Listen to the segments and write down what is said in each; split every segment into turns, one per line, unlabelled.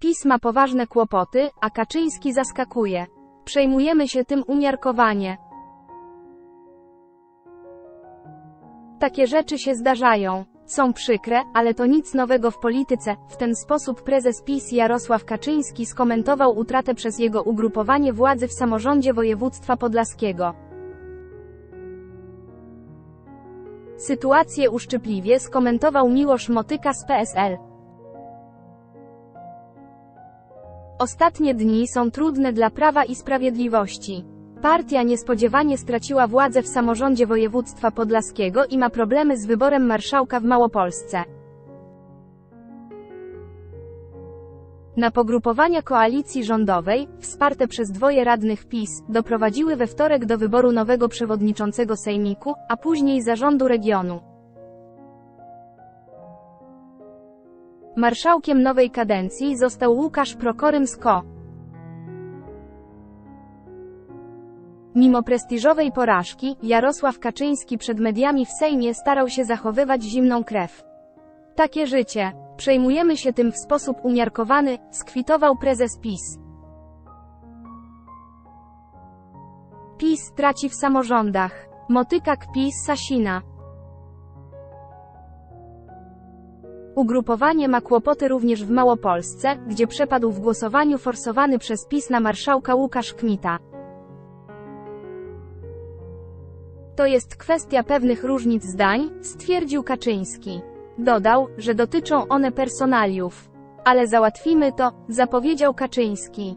PiS ma poważne kłopoty, a Kaczyński zaskakuje. Przejmujemy się tym umiarkowanie. Takie rzeczy się zdarzają. Są przykre, ale to nic nowego w polityce. W ten sposób prezes PiS Jarosław Kaczyński skomentował utratę przez jego ugrupowanie władzy w samorządzie województwa podlaskiego. Sytuację uszczypliwie skomentował Miłosz Motyka z PSL. Ostatnie dni są trudne dla Prawa i Sprawiedliwości. Partia niespodziewanie straciła władzę w samorządzie województwa podlaskiego i ma problemy z wyborem marszałka w Małopolsce. Na pogrupowania koalicji rządowej, wsparte przez dwoje radnych PiS, doprowadziły we wtorek do wyboru nowego przewodniczącego Sejmiku, a później zarządu regionu. Marszałkiem nowej kadencji został Łukasz Prokorym z KO. Mimo prestiżowej porażki, Jarosław Kaczyński przed mediami w Sejmie starał się zachowywać zimną krew. Takie życie. Przejmujemy się tym w sposób umiarkowany, skwitował prezes PiS. PiS traci w samorządach. Motykak PiS Sasina. Ugrupowanie ma kłopoty również w Małopolsce, gdzie przepadł w głosowaniu forsowany przez PiS na marszałka Łukasz Kmita. To jest kwestia pewnych różnic zdań, stwierdził Kaczyński. Dodał, że dotyczą one personaliów. Ale załatwimy to, zapowiedział Kaczyński.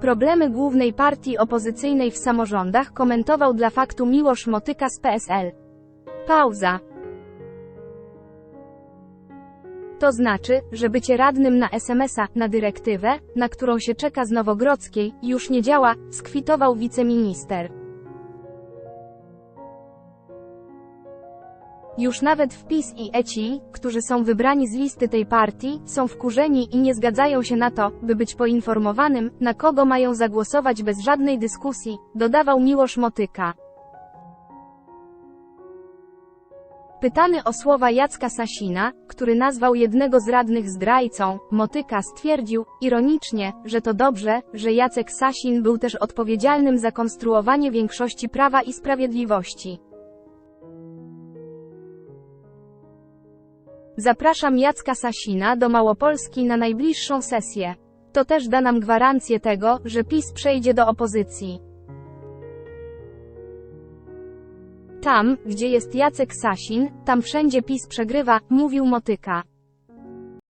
Problemy głównej partii opozycyjnej w samorządach komentował dla faktu Miłosz Motyka z PSL. Pauza. To znaczy, że bycie radnym na SMS-a, na dyrektywę, na którą się czeka z Nowogrodzkiej, już nie działa, skwitował wiceminister. Już nawet w PiS i ECI, którzy są wybrani z listy tej partii, są wkurzeni i nie zgadzają się na to, by być poinformowanym, na kogo mają zagłosować bez żadnej dyskusji, dodawał Miłosz Motyka. Pytany o słowa Jacka Sasina, który nazwał jednego z radnych zdrajcą, Motyka stwierdził, ironicznie, że to dobrze, że Jacek Sasin był też odpowiedzialnym za konstruowanie większości Prawa i Sprawiedliwości. Zapraszam Jacka Sasina do Małopolski na najbliższą sesję. To też da nam gwarancję tego, że PiS przejdzie do opozycji. Tam, gdzie jest Jacek Sasin, tam wszędzie PiS przegrywa, mówił Motyka.